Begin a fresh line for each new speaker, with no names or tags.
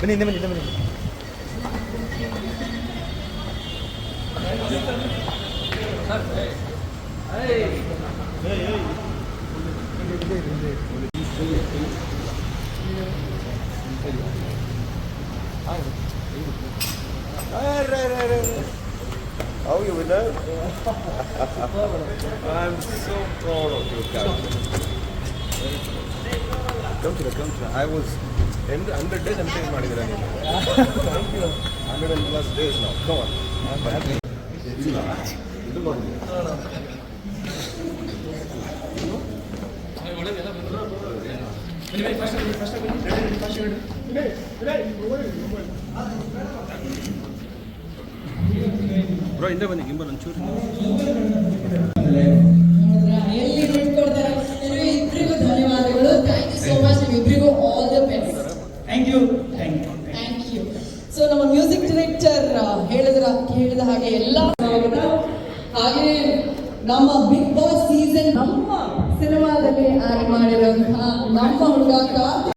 ಬನ್ನಿ ಹಿಂದೆ ಬನ್ನಿ ಹಿಂದೆ ಬನ್ನಿ
How you winner? I'm so proud of you, Captain. Come to I was end hundred days saying ಮಾಡಿದ್ದೀರಾ ನೀವು? ಹಂಡ್ರೆಡ್ ಅಂಡ್ ಪ್ಲಸ್ ಡೇಸ್ ನಾವು ಕವರ್ ಆನ್ ಇದು ಮಾಡಿದ್ದೀರಾ ಬ್ರೋ ಹಿಂದೆ ಬನ್ನಿ ಗಿಂಬಲ್ ಒಂಚೂರು
thank you
thank you so ನಮ್ಮ ಮ್ಯೂಸಿಕ್ ಡೈರೆಕ್ಟರ್ ಹೇಳಿದ್ರ, ಕೇಳಿದ ಹಾಗೆ ಎಲ್ಲ ಹಾಗೆ ನಮ್ಮ ಬಿಗ್ ಬಾಸ್ ಸೀಸನ್ ನಮ್ಮ ಸಿನಿಮಾದಲ್ಲಿ ಆಕ್ಟ್ ಮಾಡಿರುವಂತಹ ನಮ್ಮ ಹುಡುಗ